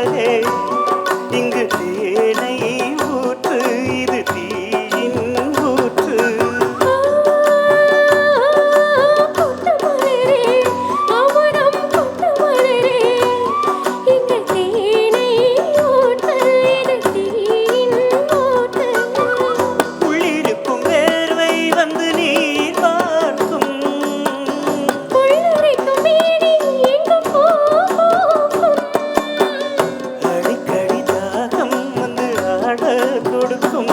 போலவே இங்கு தேனை കൊടുക്കും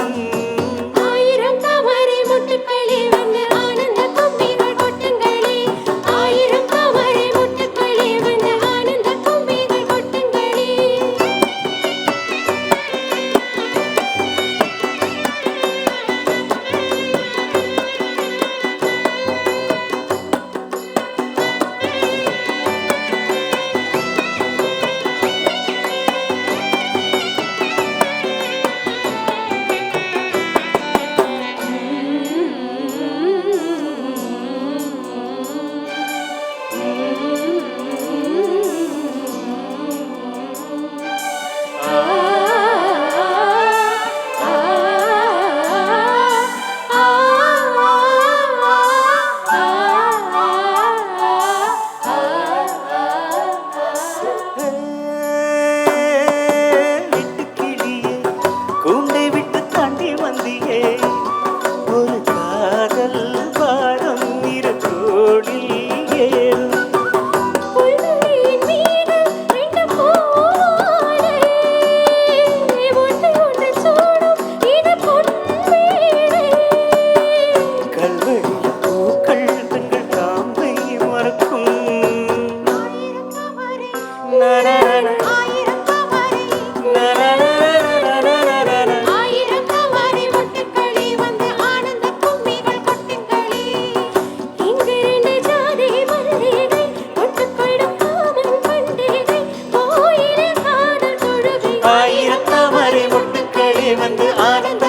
ஆயிரத்தவரை முட்டுக்களே வந்து ஆனந்த